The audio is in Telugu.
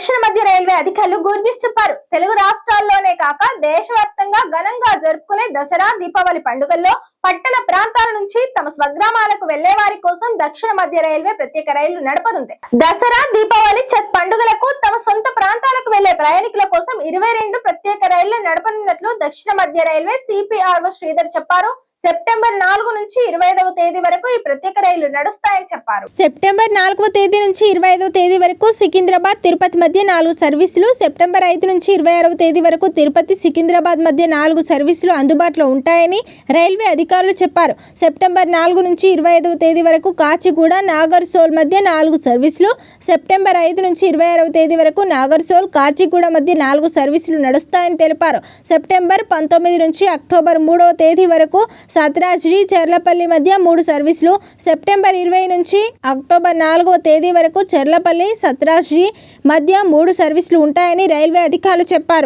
దక్షిణ మధ్య రైల్వే అధికారులు గుడ్ న్యూస్ చెప్పారు. తెలుగు రాష్ట్రాల్లోనే కాక దేశవ్యాప్తంగా ఘనంగా జరుపుకునే దసరా దీపావళి పండుగల్లో పట్టణ ప్రాంతాల నుంచి తమ స్వగ్రామాలకు వెళ్ళే వారి కోసం దక్షిణ మధ్య రైల్వే ప్రత్యేక రైళ్ళు నడపనుంది. దసరా దీపావళి చత్ పండుగలకు తమ సొంత ప్రాంతాలకు వెళ్ళే ప్రయాణికుల కోసం ఇరవై రెండు ప్రత్యేక రైళ్ళు నడపనున్నట్లు దక్షిణ మధ్య రైల్వే సిపిఆర్ఓ శ్రీధర్ చెప్పారు. సెప్టెంబర్ నాలుగు నుంచి ఇరవై ఐదవ తేదీ వరకు ఈ ప్రత్యేక రైళ్ళు నడుస్తాయని చెప్పారు. సెప్టెంబర్ నాలుగవ తేదీ నుంచి ఇరవై ఐదవ తేదీ వరకు సికింద్రాబాద్ తిరుపతి మధ్య నాలుగు సర్వీసులు. సెప్టెంబర్ ఐదు నుంచి ఇరవై ఆరవ తేదీ వరకు తిరుపతి సికింద్రాబాద్ మధ్య నాలుగు సర్వీసులు అందుబాటులో ఉంటాయని రైల్వే అధికారులు చెప్పారు. సెప్టెంబర్ నాలుగు నుంచి ఇరవై ఐదవ తేదీ వరకు కాచిగూడ నాగర్సోల్ మధ్య నాలుగు సర్వీసులు. సెప్టెంబర్ ఐదు నుంచి ఇరవై ఆరవ తేదీ వరకు నాగర్సోల్ కాచిగూడ మధ్య నాలుగు సర్వీసులు నడుస్తాయని తెలిపారు. సెప్టెంబర్ పంతొమ్మిది నుంచి అక్టోబర్ మూడవ తేదీ వరకు సత్రాజ్రి చెర్లపల్లి మధ్య మూడు సర్వీసులు. సెప్టెంబర్ ఇరవై నుంచి అక్టోబర్ నాలుగవ తేదీ వరకు చెర్లపల్లి సత్రాజ్రి మధ్య మూడు సర్వీసులు ఉంటాయని రైల్వే అధికారులు చెప్పారు.